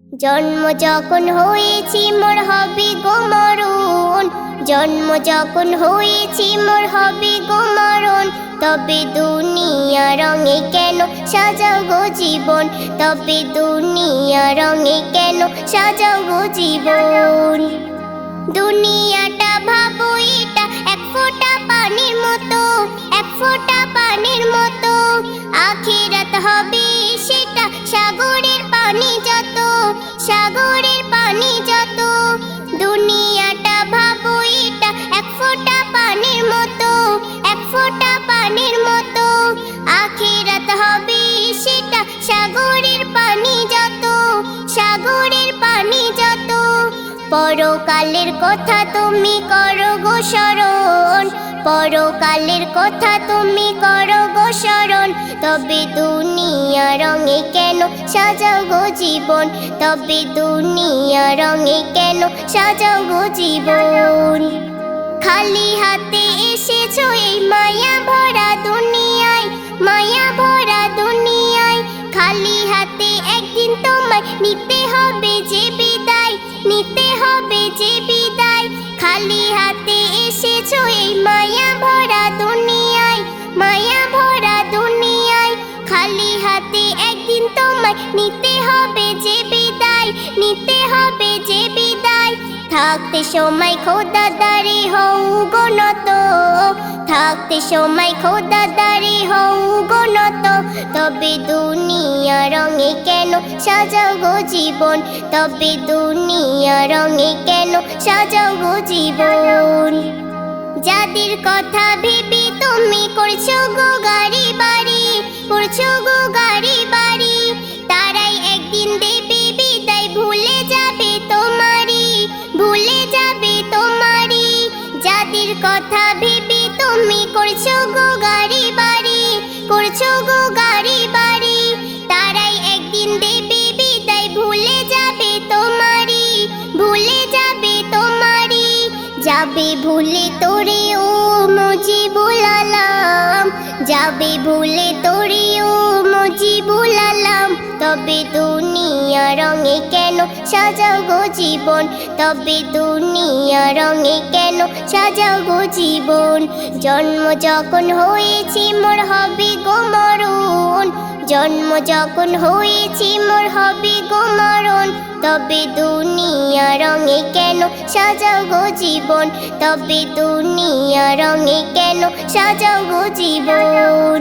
জন্ম যখন হয়েছি, মোর হবে গো মরণ। জন্ম যখন হয়েছি, মোর হবে গো মরণ। তবে দুনিয়া রঙে কেন সাজাও গো জীবন? তবে দুনিয়া রঙে কেন সাজাও গো জীবন? দুনিয়াটা ভাবো, এটা এক ফোঁটা পানির পরকালের কথা তুমি করো গো স্মরণ পরকালের কথা তুমি করো গো স্মরণ তবে দুনিয়া রঙে কেন সাজাও গো জীবন? তবে দুনিয়া রঙে কেন সাজাও গো জীবন? খালি হাতে এসেছ এই মায়া ভরা দুনিয়ায়, মায়া ভরা দুনিয়ায়। খালি হাতে একদিন তোমায় নিতে যে বিদায়, খালি হাতে এসেছ এই মায়া ভরা দুনিয়ায়, মায়া ভরা দুনিয়ায়। খালি হাতে একদিন তোমায় নিতে হবে যে বিদায়, নিতে হবে যে বিদায়। থাকতে সময় খোদা দাঁড়ি হও গণত থাকতে সময় খোদা দাঁড়ি সাজাও গো জীবন, তবে দুনিয়া রঙে কেন সাজাও গো জীবন? যাদের কথা ভেবে তুমি করছ গো গাড়ি বাড়ি, করছ গো গাড়ি বাড়ি, তারাই একদিন দেবে বিদায়, ভুলে যাবে তোমারি ভুলে যাবে তোমারি যাদের কথা ভেবে তুমি করছ গো গাড়ি যাবে ভুলে তোরে ও মুজিবুল আলাম। যাবে ভুলে তোরে ও মুজিবুল আলাম। তবে দুনিয়া রঙে কেন সাজাও গো জীবন? তবে দুনিয়া রঙে কেন সাজাও গো জীবন? জন্ম যখন হয়েছি, মোর হবে গো মরণ। জন্ম যখন হয়েছি, মোর হবে গো মরণ। তবে দুনিয়া রঙে কেন সাজাও গো জীবন? তবে দুনিয়া রঙে কেন সাজাও গো জীবন?